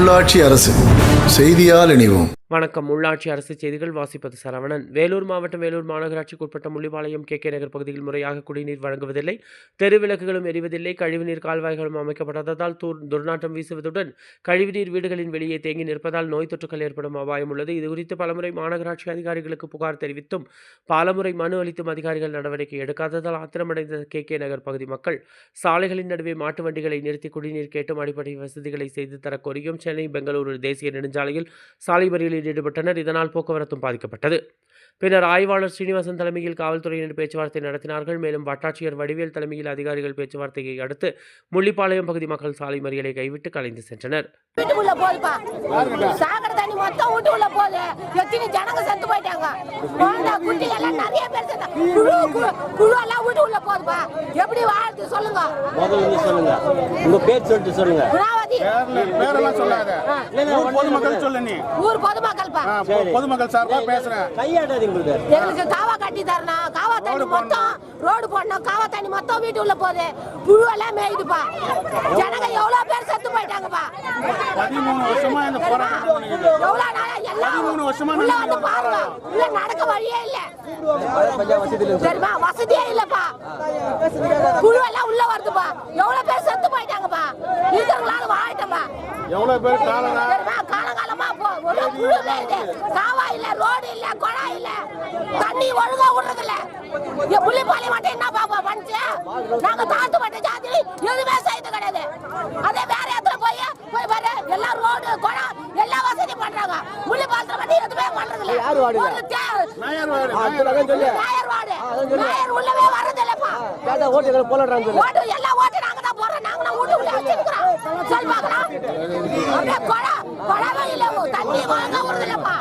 உள்ளாட்சி அரசு செய்தியால் இணைவோம். வணக்கம். உள்ளாட்சி அரசு செய்திகள் வாசிப்பது சரவணன். வேலூர் மாவட்டம் வேலூர் மாநகராட்சிக்கு உட்பட்ட முள்ளிபாளையம் கே கே நகர் பகுதியில் முறையாக குடிநீர் வழங்குவதில்லை. தெருவிளக்குகளும் எரிவதில்லை. கழிவுநீர் கால்வாய்களும் அமைக்கப்படாததால் துர்நாற்றம் வீசுவதுடன் கழிவுநீர் வீடுகளின் வெளியே தேங்கி நிற்பதால் நோய் தொற்றுகள் ஏற்படும் அபாயம் உள்ளது. இதுகுறித்து பலமுறை மாநகராட்சி அதிகாரிகளுக்கு புகார் தெரிவித்தும் பலமுறை மனு அளித்தும் அதிகாரிகள் நடவடிக்கை எடுக்காததால் ஆத்திரமடைந்த கே கே நகர் பகுதி மக்கள் சாலைகளின் நடுவே மாட்டு வண்டிகளை நிறுத்தி குடிநீர் கேட்டும் அடிப்படை வசதிகளை செய்து தரக்கோரியும் சென்னை பெங்களூரு தேசிய நெடுஞ்சாலையில் சாலை மறியலில் ஈடுபட்டனர். இதனால் போக்குவரத்தும் பாதிக்கப்பட்டது. பின்னர் ஆய்வாளர் ஸ்ரீனிவாசன் தலைமையில் காவல்துறையினர் பேச்சுவார்த்தை நடத்தினார்கள். மேலும் வட்டாட்சியர் வடிவேல் தலைமையில் அதிகாரிகள் பேச்சுவார்த்தையை அடுத்து முள்ளிப்பாளையம் பகுதி மக்கள் சாலை மறியலை கைவிட்டு கலைந்து சென்றனர். எப்படி வாழ்த்து சொல்லுங்க. முதல்ல சொல்லுங்க. உங்க பேர் சொல்லிட்டு சொல்லுங்க. பேரெல்லாம் சொல்லாத. ஊர் பொதுமக்கள் சொல்லு நீ. ஊர் பொதுமக்கள்ப்பா. ஆ, பொ- பொதுமக்கள் சார்பா பேசுறேன். கையாடாதீங்க பிரதர் எங்களுக்கு காவா கட்டி தரணும் காவா தண்ணி மொத்தம் ரோடு போடணும். காவா தண்ணி மொத்தம் வீட்டுக்குள்ள போகுது. புழு எல்லாம் மேயுதுப்பா. ஜனங்க எவ்வளவு பேர் செத்து போயிட்டாங்கப்பா. பதிமூணு வருஷமா இந்த போராட்டம் பண்ணிக்கிட்டு எவ்வளவு நாளா எல்லாம் பதிமூணு வருஷமா உள்ள வந்து பாருங்க. உள்ள நடக்க வழியே இல்ல. சரிம்மா வசதியே இல்லப்பா. புழு எல்லாம் உள்ள வருதுப்பா. எவ்வளவு பேர் செத்து போயிட்டாங்கப்பா இருக்கிறவங்களால வாழட்டப்பா எவ்வளவு பேர் ஒரு காவா இல்ல. ரோடு இல்ல குழாய் இல்ல. தண்ணி ஒழுங்கா விடுறது இல்ல. என் புள்ளிப்பாலி மட்டும் என்ன பாப்பா பண்ணுச்சு நாங்க தாழ்த்துப்பட்ட ஜாதி எதுவுமே செய்து கிடையாது. அதே வேற இடத்துல போய் போய் பாரு எல்லாம் ரோடு குழாய் எல்லா வசதி பண்றாங்க. புள்ளிப்பாலத்துல மட்டும் எதுவுமே பண்றது இல்ல. ஒரு நாயர் வார்டு. நாயர் உள்ளவே வர்றது இல்லப்பா ஓட்டு போலாடுறாங்க ஓட்டு எல்லா ஓட்டு நாங்க தான் போறோம் நாங்க தான் வீட்டுக்குள்ள வச்சிருக்கிறோம் சொல் பார்க்கலாம் இல்ல தண்ணி வாங்க தெரியுமா